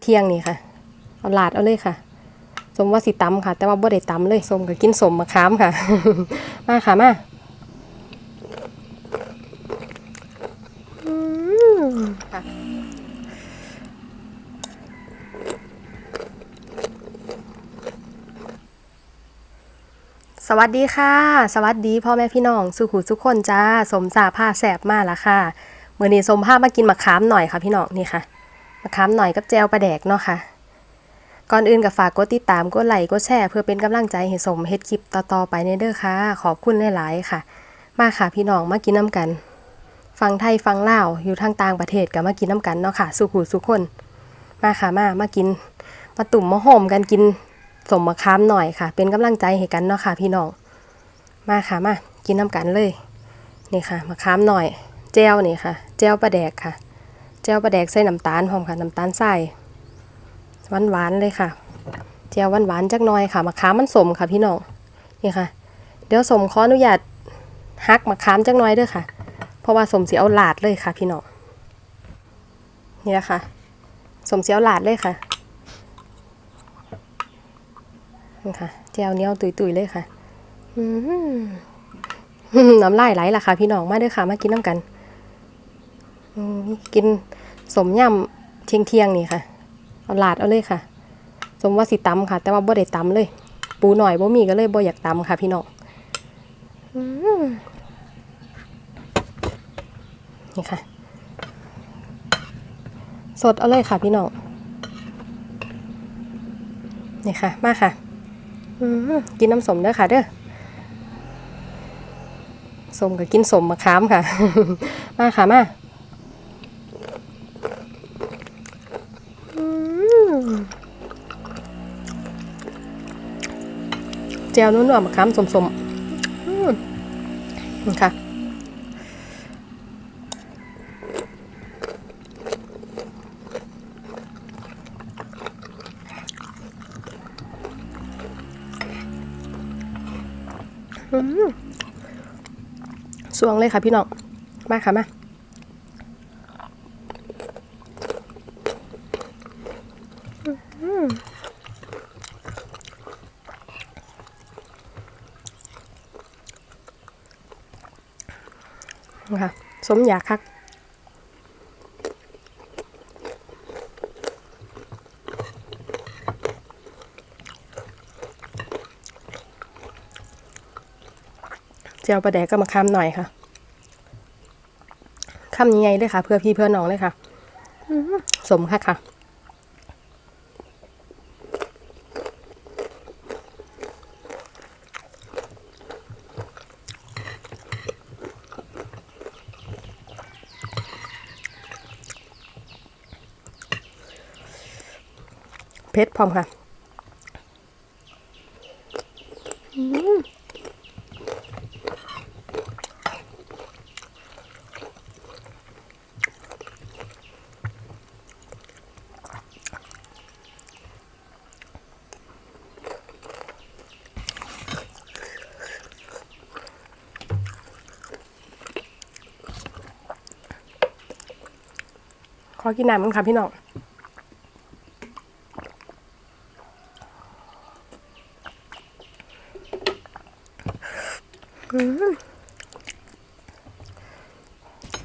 เที่ยงนี่ค่ะ เอาลาดเอาเลยค่ะ สมว่าสิตำค่ะ แต่ว่าบ่ได้ตำเลยสมก็กินสมมะขามค่ะ มาค่ะมาค่ะสวัสดีค่ะ สวัสดีพ่อแม่พี่น้องสุขุสุขคนจ้า สมสาผ้าแสบมากละค่ะเมื่อนี้สมผ้ามากินมะขามหน่อยค่ะพี่น้องนี่ค่ะ มะขามหน่อยกับแจวปลาแดกเนาะค่ะ ก่อนอื่นก็ฝากกดติดตามกดไลค์กดแชร์เพื่อเป็นกำลังใจให้สมเฮ็ดคลิปต่อๆไปในเด้อค่ะ ขอบคุณหลายๆค่ะ มาค่ะพี่น้องมากินน้ำกัน ฟังไทยฟังลาวอยู่ทางต่างประเทศก็มากินน้ำกันเนาะค่ะ สุขูสุขคน มาค่ะมามากินมาตุ่มมาหอมกันกินสมมะขามหน่อยค่ะ เป็นกำลังใจให้กันเนาะค่ะ พี่น้อง มาค่ะมากินน้ำกันเลยนี่ค่ะมะขามหน่อย แจวนี่ค่ะ แจวปลาแดกค่ะ แจวปลาแดกใส่น้ำตาลหอมค่ะน้ำตาลทรายหวานหวานๆเลยค่ะ เจียวหวานหวานๆจักน่อยค่ะมะขามมันสมค่ะพี่น้องนี่ค่ะ เดี๋ยวสมขออนุญาตฮักมะขามจักน่อยเด้อค่ะ เพราะว่าสมสีเอาหลาดเลยค่ะ พี่น้องนี่นะคะสมสีเอาหลาดเลยค่ะนี่ค่ะเจียวเนี้ยวตุยๆเลยค่ะอืมน้ำลายไหลล่ะค่ะ พี่น้องมาเด้อค่ะมากินน้ำกัน กินสมยำเที่ยงเที่ยงๆนี่ค่ะ เอาลาดเอาเลยค่ะ สมว่าสิตำค่ะ แต่ว่าบ่ได้ตำเลย ปูหน่อยบ่มีก็เลยบ่อยากตำค่ะ พี่น้องนี่ค่ะ สดเอาเลยค่ะ พี่น้องนี่ค่ะ มาค่ะกินน้ำสมเด้อค่ะ เด้อสมก็กินสมมะขามค่ะ มาค่ะมา แจวนุ่นๆมะขามสมๆนี่ค่ะสวงเลยค่ะพี่น้อง มาค่ะมา ค่ะ สมอยากคักเจียวปลาแดกก็มาคำหน่อยค่ะคำยังไงเลยค่ะ เพื่อพี่เพื่อน้องเลยค่ะ สมค่ะค่ะ เพชรพร้อมค่ะขอกินน้ำกันค่ะพี่น้อง อ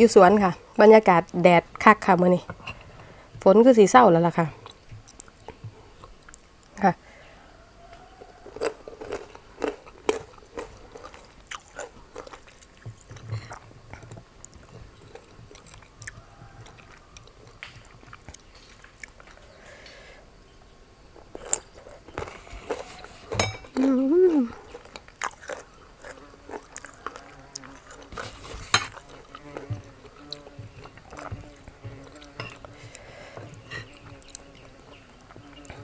ยู่สวนค่ะ บรรยากาศแดดคักค่ะมื่อนี้ ฝนคือสีเศร้าแล้วล่ะค่ะค่ะ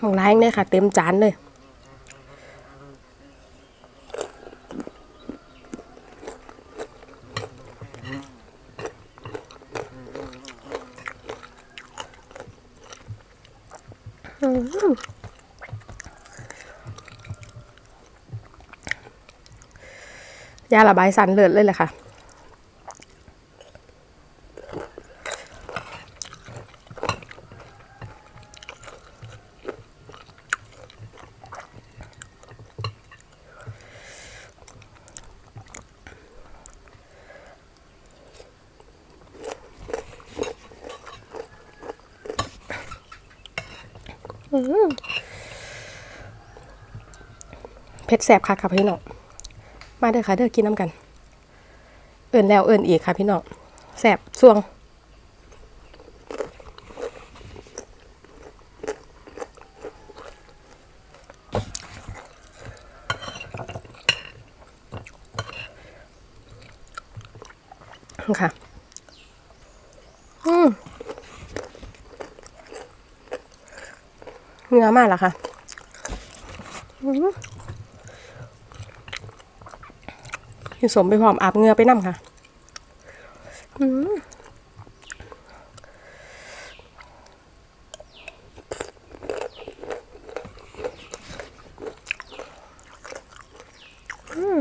ของร้านเนี่ยค่ะ เต็มจานเลยยาระบายสันเลือดเลยแหละค่ะ เผ็ดแสบค่ะค่ะพี่น้อง มาเด้อค่ะเด้อกินน้ำกัน เอิ่นแล้วเอิ่นอีกค่ะพี่น้องแสบช่วงค่ะ อืม เนื้อมากล้วค่ะอืมผสมไปพร้อมอาบเงือไปน้ำค่ะอืมอืม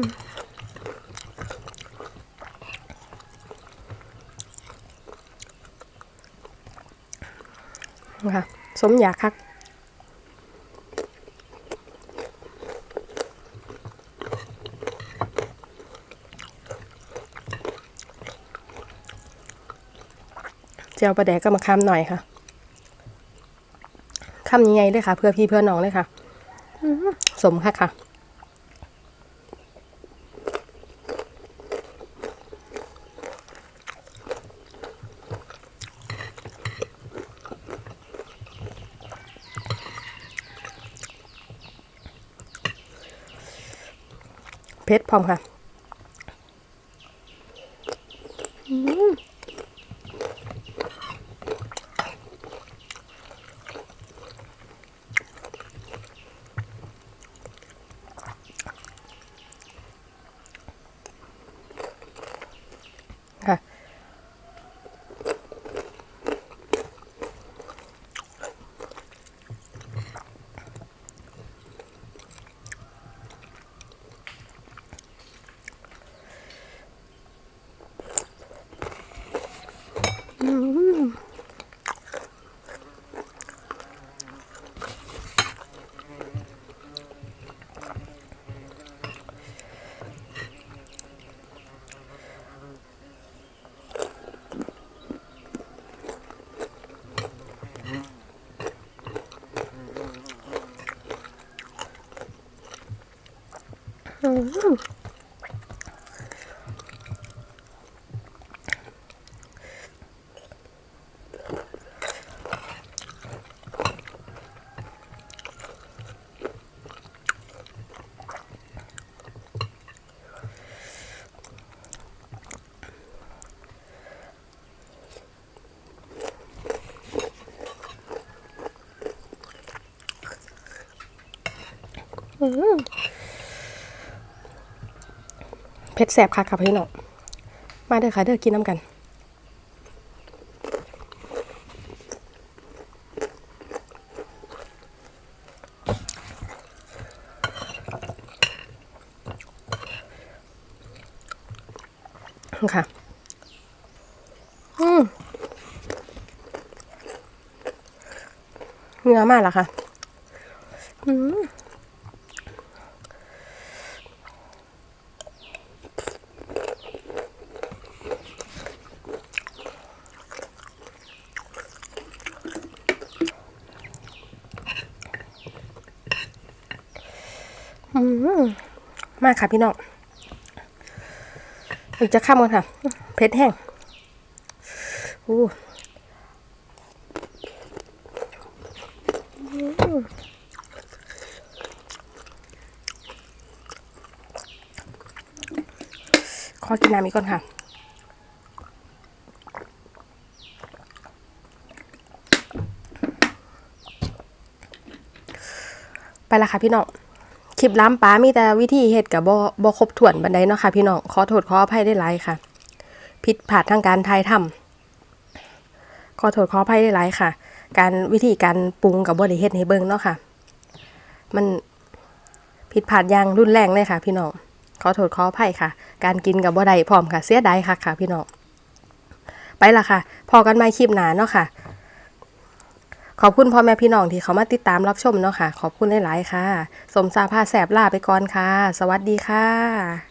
ค่ะ สมอยากคัก เจียวปลาแดกก็มาคำหน่อยค่ะคำยังไงเลยค่ะ เพื่อพี่เพื่อน้องเลยค่ะสมค่ะค่ะเพชรพร้อมค่ะ -hmm. Mm-hmm. เพชรแสบค่ะค่ะพี่น้องมาเด้อค่ะเด้อกินน้ำกันค่ะ อืมเนื้อมากแล้วค่ะ อืม อืม มากค่ะพี่น้องอีกจะข้ามกันค่ะเผ็ดแห้งอู้อืมขอกินน้ำอีกก่อนค่ะไปละค่ะพี่น้อง คลิปล้ำป้ามีแต่วิธีเฮ็ดกับบ่บ่ครบถ้วนบันไดเนาะค่ะพี่น้องขอโทษขออภัยได้หลายค่ะ ผิดพลาดทางการถ่ายทำขอโทษขออภัยได้หลายค่ะ การวิธีการปรุงกับบ่ได้เฮ็ดให้เบิ่งเนาะค่ะ มันผิดพลาดอย่างรุนแรงเลยค่ะ พี่น้องขอโทษขออภัยค่ะ การกินกับบ่ได้พร้อมค่ะ เสียดายค่ะค่ะ พี่น้องไปละค่ะ พอกันม่คลิปหนาเนาะค่ะ ขอบคุณพ่อแม่พี่น้องที่เขามาติดตามรับชมเนาะค่ะ ขอบคุณหลายๆค่ะ สมซาภาแสบลาไปก่อนค่ะ สวัสดีค่ะ